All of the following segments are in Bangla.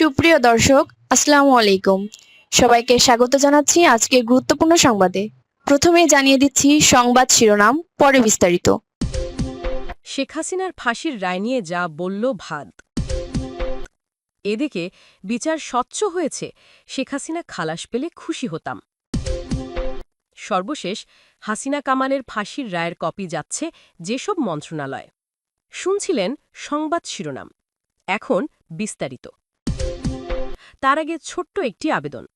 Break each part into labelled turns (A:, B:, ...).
A: সুপ্রিয় দর্শক, আসসালামু আলাইকুম। সবাইকে স্বাগত জানাচ্ছি আজকে গুরুত্বপূর্ণ সংবাদে। প্রথমে জানিয়ে দিচ্ছি সংবাদ শিরোনাম, পরে বিস্তারিত।
B: শেখ হাসিনার ফাঁসির রায় নিয়ে যা বলল ভাদ এদিকে বিচার স্বচ্ছ হয়েছে, শেখ হাসিনা খালাস পেলে খুশি হতাম। সর্বশেষ, হাসিনা কামালের ফাঁসির রায়ের কপি যাচ্ছে যেসব মন্ত্রণালয়। শুনছিলেন সংবাদ শিরোনাম। এখন বিস্তারিত। তার আগে ছোট্ট একটি আবেদন।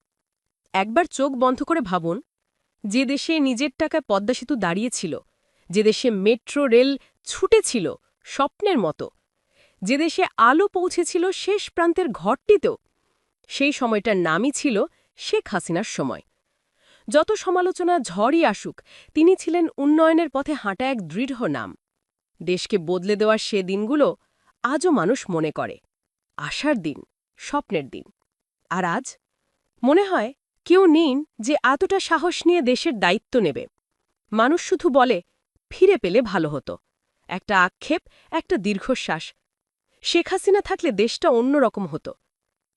B: একবার চোখ বন্ধ করে ভাবুন, যে দেশে নিজের টাকায় পদ্মা সেতু দাঁড়িয়েছিল, যে দেশে মেট্রো রেল ছুটেছিল স্বপ্নের মতো, যে দেশে আলো পৌঁছেছিল শেষ প্রান্তের ঘরটিতেও, সেই সময়টার নামই ছিল শেখ হাসিনার সময়। যত সমালোচনা ঝড়ই আসুক, তিনি ছিলেন উন্নয়নের পথে হাঁটা এক দৃঢ় নাম। দেশকে বদলে দেওয়ার সে দিনগুলো আজও মানুষ মনে করে। আশার দিন, স্বপ্নের দিন। আর আজ? মনে হয় কেউ নেই যে এতটা সাহস নিয়ে দেশের দায়িত্ব নেবে। মানুষ শুধু বলে, ফিরে পেলে ভালো হতো। একটা আক্ষেপ, একটা দীর্ঘশ্বাস। শেখ হাসিনা থাকলে দেশটা অন্যরকম হতো।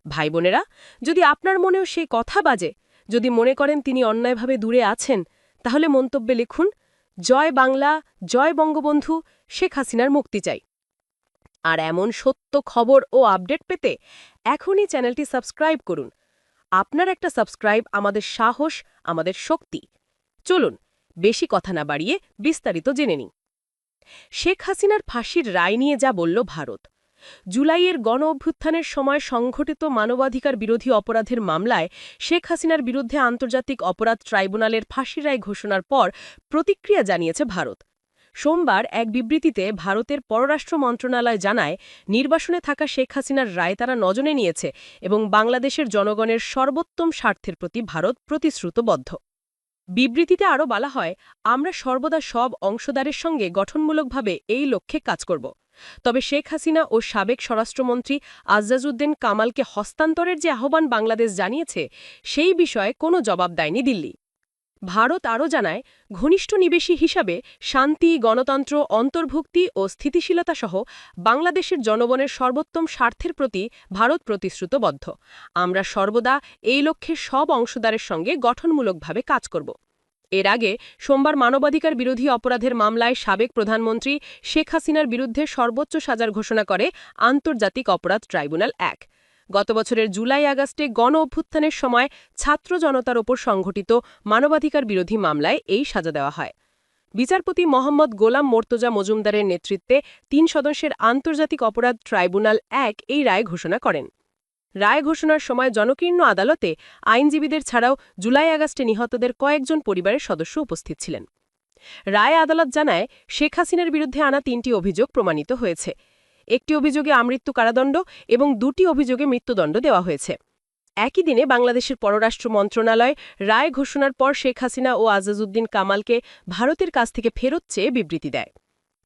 B: ভাই বোনেরা, যদি আপনার মনেও সেই কথা বাজে, যদি মনে করেন তিনি অন্যায়ভাবে দূরে আছেন, তাহলে মন্তব্যে লিখুন, জয় বাংলা, জয় বঙ্গবন্ধু, শেখ হাসিনার মুক্তি চাই। আর এমন সত্য খবর ও আপডেট পেতে এখনই চ্যানেলটি সাবস্ক্রাইব করুন। আপনার একটা সাবস্ক্রাইব আমাদের সাহস, আমাদের শক্তি। চলুন, বেশি কথা না বাড়িয়ে বিস্তারিত জেনে নিই। শেখ হাসিনার ফাঁসির রায় নিয়ে যা বলল ভারত। জুলাইয়ের গণ অভ্যুত্থানের সময় সংঘটিত মানবাধিকার বিরোধী অপরাধের মামলায় শেখ হাসিনার বিরুদ্ধে আন্তর্জাতিক অপরাধ ট্রাইব্যুনালের ফাঁসির রায় ঘোষণার পর প্রতিক্রিয়া জানিয়েছে ভারত। সোমবার এক বিবৃতিতে ভারতের পররাষ্ট্র মন্ত্রণালয় জানায়, নির্বাসনে থাকা শেখ হাসিনার রায় তারা নজনে নিয়েছে এবং বাংলাদেশের জনগণের সর্বোত্তম স্বার্থের প্রতি ভারত প্রতিশ্রুতবদ্ধ। বিবৃতিতে আরও বলা হয়, আমরা সর্বদা সব অংশদারের সঙ্গে গঠনমূলকভাবে এই লক্ষ্যে কাজ করব। তবে শেখ হাসিনা ও সাবেক স্বরাষ্ট্রমন্ত্রী আজাজউদ্দিন কামালকে হস্তান্তরের যে আহ্বান বাংলাদেশ জানিয়েছে, সেই বিষয়ে কোনো জবাব দেয়নি দিল্লি। ভারত আরও জানায়, ঘনিষ্ঠ নিবেশী হিসাবে শান্তি, গণতন্ত্র, অন্তর্ভুক্তি ও স্থিতিশীলতা সহ বাংলাদেশের জনগণের সর্বোত্তম স্বার্থের প্রতি ভারত প্রতিশ্রুতবদ্ধ। আমরা সর্বদা এই লক্ষ্যে সব অংশদারের সঙ্গে গঠনমূলকভাবে কাজ করব। এর আগে সোমবার মানবাধিকার বিরোধী অপরাধের মামলায় সাবেক প্রধানমন্ত্রী শেখ হাসিনার বিরুদ্ধে সর্বোচ্চ সাজার ঘোষণা করে আন্তর্জাতিক অপরাধ ট্রাইব্যুনাল এক। গত বছরের জুলাই আগস্টে গণ অভ্যুত্থানের সময় ছাত্র জনতার ওপর সংঘটিত মানবাধিকার বিরোধী মামলায় এই সাজা দেওয়া হয়। বিচারপতি মোহাম্মদ গোলাম মোর্তজা মজুমদারের নেতৃত্বে তিন সদস্যের আন্তর্জাতিক অপরাধ ট্রাইব্যুনাল এক এই রায় ঘোষণা করেন। রায় ঘোষণার সময় জনকীর্ণ আদালতে আইনজীবীদের ছাড়াও জুলাই আগস্টে নিহতদের কয়েকজন পরিবারের সদস্য উপস্থিত ছিলেন। রায় আদালত জানায়, শেখ হাসিনার বিরুদ্ধে আনা তিনটি অভিযোগ প্রমাণিত হয়েছে। একটি অভিযোগে আমৃত্যু কারাদণ্ড এবং দুটি অভিযোগে মৃত্যুদণ্ড দেওয়া হয়েছে। একই দিনে বাংলাদেশের পররাষ্ট্র মন্ত্রণালয় রায় ঘোষণার পর শেখ হাসিনা ও আজাজউদ্দিন কামালকে ভারতের কাছ থেকে ফেরত চেয়ে বিবৃতি দেয়।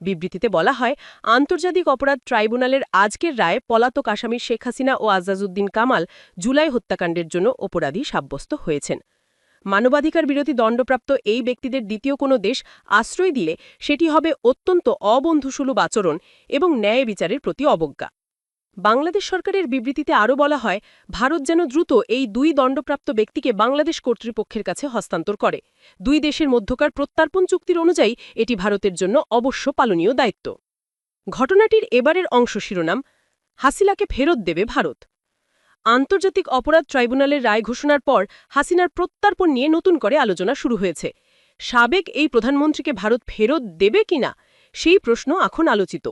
B: বিবৃতিতে বলা হয়, আন্তর্জাতিক অপরাধ ট্রাইব্যুনালের আজকের রায় পলাতক আসামি শেখ হাসিনা ও আজাজউদ্দিন কামাল জুলাই হত্যাকাণ্ডের জন্য অপরাধী সাব্যস্ত হয়েছেন। মানবাধিকার বিরোধী দণ্ডপ্রাপ্ত এই ব্যক্তিদের দ্বিতীয় কোনো দেশ আশ্রয় দিলে সেটি হবে অত্যন্ত অবন্ধুসুলভ আচরণ এবং ন্যায় বিচারের প্রতি অবজ্ঞা। বাংলাদেশ সরকারের বিবৃতিতে আরও বলা হয়, ভারত যেন দ্রুত এই দুই দণ্ডপ্রাপ্ত ব্যক্তিকে বাংলাদেশ কর্তৃপক্ষের কাছে হস্তান্তর করে। দুই দেশের মধ্যকার প্রত্যার্পণ চুক্তির অনুযায়ী এটি ভারতের জন্য অবশ্য পালনীয় দায়িত্ব। ঘটনাটির এবারের অংশ শিরোনাম হাসিলাকে ফেরত দেবে ভারত। আন্তর্জাতিক অপরাধ ট্রাইব্যুনালের রায় ঘোষণার পর হাসিনার প্রত্যার্পণ নিয়ে নতুন করে আলোচনা শুরু হয়েছে। সাবেক এই প্রধানমন্ত্রীকে ভারত ফেরত দেবে কিনা সেই প্রশ্ন এখন আলোচিত।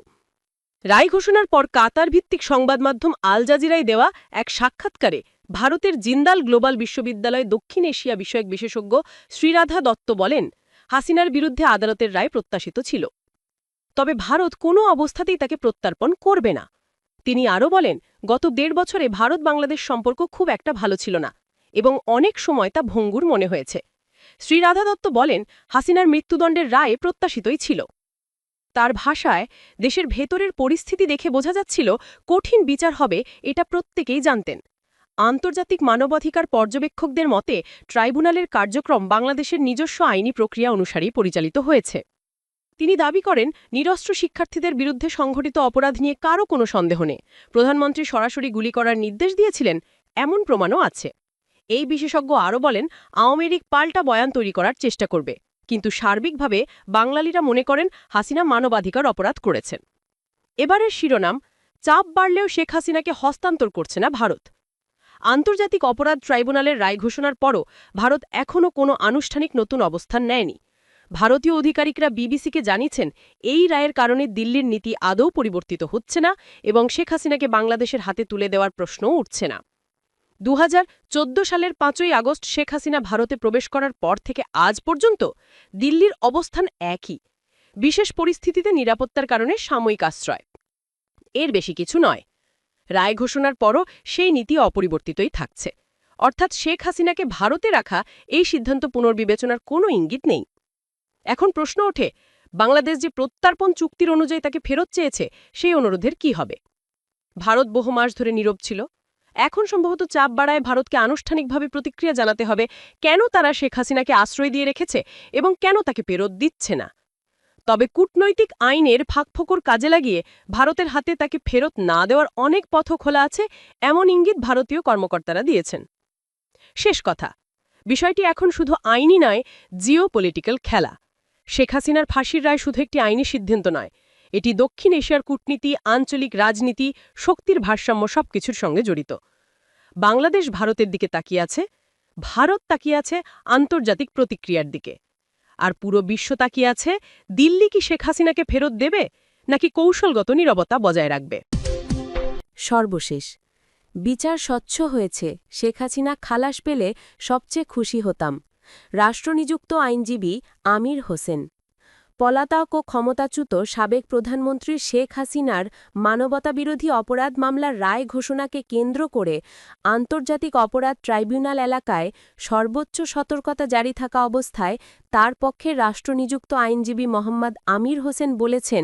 B: রায় ঘোষণার পর কাতার ভিত্তিক সংবাদ মাধ্যম আল জাজিরায় দেওয়া এক সাক্ষাৎকারে ভারতের জিন্দাল গ্লোবাল বিশ্ববিদ্যালয় দক্ষিণ এশিয়া বিষয়ক বিশেষজ্ঞ শ্রীরাধা দত্ত বলেন, হাসিনার বিরুদ্ধে আদালতের রায় প্রত্যাশিত ছিল। তবে ভারত কোনো অবস্থাতেই তাকে প্রত্যার্পণ করবে না। তিনি আরও বলেন, গত দেড় বছরে ভারত বাংলাদেশ সম্পর্ক খুব একটা ভালো ছিল না এবং অনেক সময় তা ভঙ্গুর মনে হয়েছে। শ্রীরাধা দত্ত বলেন, হাসিনার মৃত্যুদণ্ডের রায় প্রত্যাশিতই ছিল। তার ভাষায়, দেশের ভেতরের পরিস্থিতি দেখে বোঝা যাচ্ছিল কঠিন বিচার হবে এটা প্রত্যেকেই জানতেন। আন্তর্জাতিক মানবাধিকার পর্যবেক্ষকদের মতে, ট্রাইব্যুনালের কার্যক্রম বাংলাদেশের নিজস্ব আইনি প্রক্রিয়া অনুসারেই পরিচালিত হয়েছে।
C: তিনি দাবি করেন, নিরস্ত্র শিক্ষার্থীদের বিরুদ্ধে সংঘটিত অপরাধ নিয়ে কারও কোনো সন্দেহ নেই। প্রধানমন্ত্রী সরাসরি গুলি করার নির্দেশ দিয়েছিলেন, এমন প্রমাণও আছে। এই বিশেষজ্ঞ আরও বলেন, আওয়ামী লীগ পাল্টা বয়ান তৈরি করার চেষ্টা করবে, কিন্তু সার্বিকভাবে বাঙালিরা মনে করেন হাসিনা মানবাধিকার অপরাধ করেছেন। এবারের শিরোনাম, চাপ বাড়লেও শেখ হাসিনাকে হস্তান্তর করছে না ভারত। আন্তর্জাতিক অপরাধ ট্রাইব্যুনালের রায় ঘোষণার পরও ভারত এখনও কোনো আনুষ্ঠানিক নতুন অবস্থান নেয়নি। ভারতীয় অধিকারিকরা বিবিসিকে জানিয়েছেন, এই রায়ের কারণে দিল্লির নীতি আদৌ পরিবর্তিত হচ্ছে না এবং শেখ হাসিনাকে বাংলাদেশের হাতে তুলে দেওয়ার প্রশ্নও উঠছে না। দু হাজার চোদ্দ সালের পাঁচই আগস্ট শেখ হাসিনা ভারতে প্রবেশ করার পর থেকে আজ পর্যন্ত দিল্লির অবস্থান একই, বিশেষ পরিস্থিতিতে নিরাপত্তার কারণে সাময়িক আশ্রয়। এর বেশি কিছু নয়, রায় ঘোষণার পরও সেই নীতি অপরিবর্তিতই থাকছে। অর্থাৎ শেখ হাসিনাকে ভারতে রাখা এই সিদ্ধান্ত পুনর্বিবেচনার কোনো ইঙ্গিত নেই। এখন প্রশ্ন ওঠে, বাংলাদেশ যে প্রত্যার্পণ চুক্তির অনুযায়ী তাকে ফেরত চেয়েছে, সেই অনুরোধের কি হবে? ভারত বহু মাস ধরে নীরব ছিল। এখন সম্ভবত চাপ বাড়ায় ভারতকে আনুষ্ঠানিকভাবে প্রতিক্রিয়া জানাতে হবে, কেন তারা শেখ হাসিনাকে আশ্রয় দিয়ে রেখেছে এবং কেন তাকে ফেরত দিচ্ছে না? তবে কূটনৈতিক আইনের ফাঁকফোকর কাজে লাগিয়ে ভারতের হাতে তাকে ফেরত না দেওয়ার অনেক পথ খোলা আছে, এমন ইঙ্গিত ভারতীয় কর্মকর্তারা দিয়েছেন। শেষ কথা, বিষয়টি এখন শুধু আইনি নয় জিও খেলা। শেখ হাসিনার ফাঁসির রায় শুধু একটি আইনি সিদ্ধান্ত নয়, এটি দক্ষিণ এশিয়ার কূটনীতি, আঞ্চলিক রাজনীতি, শক্তির ভারসাম্য সবকিছুর সঙ্গে জড়িত। বাংলাদেশ ভারতের দিকে তাকিয়ে আছে, ভারত তাকিয়ে আছে আন্তর্জাতিক প্রতিক্রিয়ার দিকে। আর পুরো বিশ্ব তাকিয়ে আছে, দিল্লি কি শেখ হাসিনাকে ফেরত দেবে, নাকি কৌশলগত নীরবতা বজায় রাখবে?
B: সর্বশেষ, বিচার স্বচ্ছ হয়েছে, শেখ হাসিনা খালাস পেলে সবচেয়ে খুশি হতাম। রাষ্ট্রনিযুক্ত আইনজীবী আমির হোসেন। পলাতক ও ক্ষমতাচ্যুত সাবেক প্রধানমন্ত্রী শেখ হাসিনার মানবতাবিরোধী অপরাধ মামলার রায় ঘোষণাকে কেন্দ্র করে আন্তর্জাতিক অপরাধ ট্রাইব্যুনাল এলাকায় সর্বোচ্চ সতর্কতা জারি থাকা অবস্থায় তার পক্ষে রাষ্ট্রনিযুক্ত আইনজীবী মোহাম্মদ আমির হোসেন বলেছেন,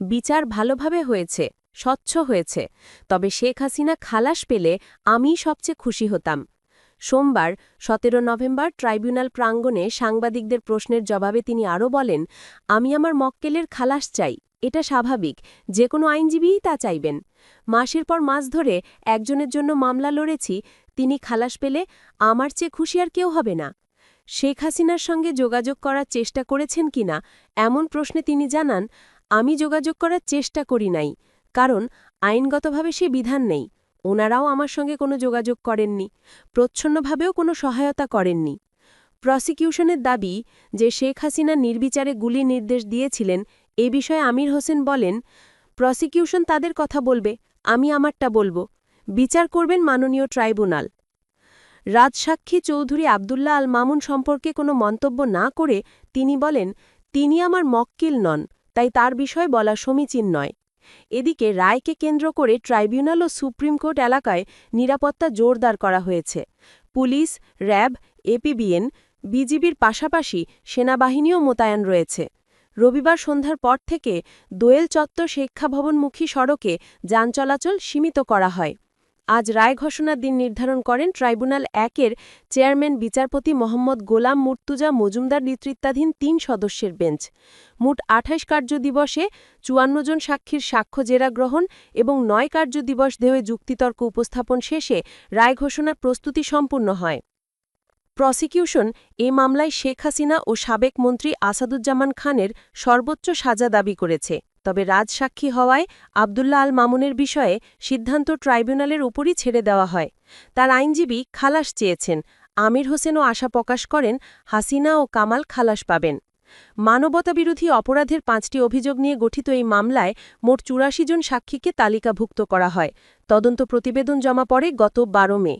B: বিচার ভালোভাবে হয়েছে, স্বচ্ছ হয়েছে, তবে শেখ হাসিনা খালাস পেলে আমি সবচেয়ে খুশি হতাম। সোমবার, সতেরো নভেম্বর, ট্রাইব্যুনাল প্রাঙ্গণে সাংবাদিকদের প্রশ্নের জবাবে তিনি আরও বলেন, আমি আমার মক্কেলের খালাস চাই, এটা স্বাভাবিক যে কোনো আইনজীবীই তা চাইবেন। মাসের পর মাস ধরে একজনের জন্য মামলা লড়েছি, তিনি খালাস পেলে আমার চেয়ে খুশি আর কেউ হবে না। শেখ হাসিনার সঙ্গে যোগাযোগ করার চেষ্টা করেছেন কিনা এমন প্রশ্নে তিনি জানান, আমি যোগাযোগ করার চেষ্টা করি নাই, কারণ আইনগতভাবে সে বিধান নেই। ওনারাও আমার সঙ্গে কোনো যোগাযোগ করেননি, প্রচ্ছন্নভাবেও কোনো সহায়তা করেননি। প্রসিকিউশনের দাবি যে শেখ হাসিনা নির্বিচারে গুলি নির্দেশ দিয়েছিলেন এ বিষয়ে আমির হোসেন বলেন, প্রসিকিউশন তাদের কথা বলবে, আমি আমারটা বলব। বিচার করবেন মাননীয় ট্রাইব্যুনাল। রাজসাক্ষী চৌধুরী আবদুল্লাহ আল মামুন সম্পর্কে কোনো মন্তব্য না করে তিনি বলেন, তিনি আমার মক্কিল নন, তাই তার বিষয়ে বলা সমীচীন নয়। এদিকে রায়কে কেন্দ্র করে ট্রাইব্যুনাল ও সুপ্রিম কোর্ট এলাকায় নিরাপত্তা জোরদার করা হয়েছে। পুলিশ, র্যাব এপিবিএন বিজিবির পাশাপাশি সেনাবাহিনীও মোতায়েন রয়েছে। রবিবার সন্ধ্যার পর থেকে দোয়েল চত্বর শিক্ষাভবনমুখী সড়কে যান চলাচল সীমিত করা হয়। আজ রায় ঘোষণার দিন নির্ধারণ করেন ট্রাইব্যুনাল একের চেয়ারম্যান বিচারপতি মোহাম্মদ গোলাম মুর্তুজা মজুমদার নেতৃত্বাধীন তিন সদস্যের বেঞ্চ। মোট আঠাইশ কার্য দিবসে চুয়ান্ন জন সাক্ষীর সাক্ষ্য জেরা গ্রহণ এবং নয় কার্য দিবস দেওয়ে যুক্তিতর্ক উপস্থাপন শেষে রায় ঘোষণার প্রস্তুতি সম্পূর্ণ হয়। প্রসিকিউশন, এ মামলায় শেখ হাসিনা ও সাবেক মন্ত্রী আসাদুজ্জামান খানের সর্বোচ্চ সাজা দাবি করেছে। তবে রাজসাক্ষী হওয়ায় আবদুল্লাহ আল মামুনের বিষয়ে সিদ্ধান্ত ট্রাইব্যুনালের উপরই ছেড়ে দেওয়া হয়। তার আইনজীবী খালাস চেয়েছেন। আমির হোসেনও আশা প্রকাশ করেন, হাসিনা ও কামাল খালাস পাবেন। মানবতাবিরোধী অপরাধের পাঁচটি অভিযোগ নিয়ে গঠিত এই মামলায় মোট চুরাশি জন সাক্ষীকে তালিকাভুক্ত করা হয়। তদন্ত প্রতিবেদন জমা পড়ে গত বারো মে।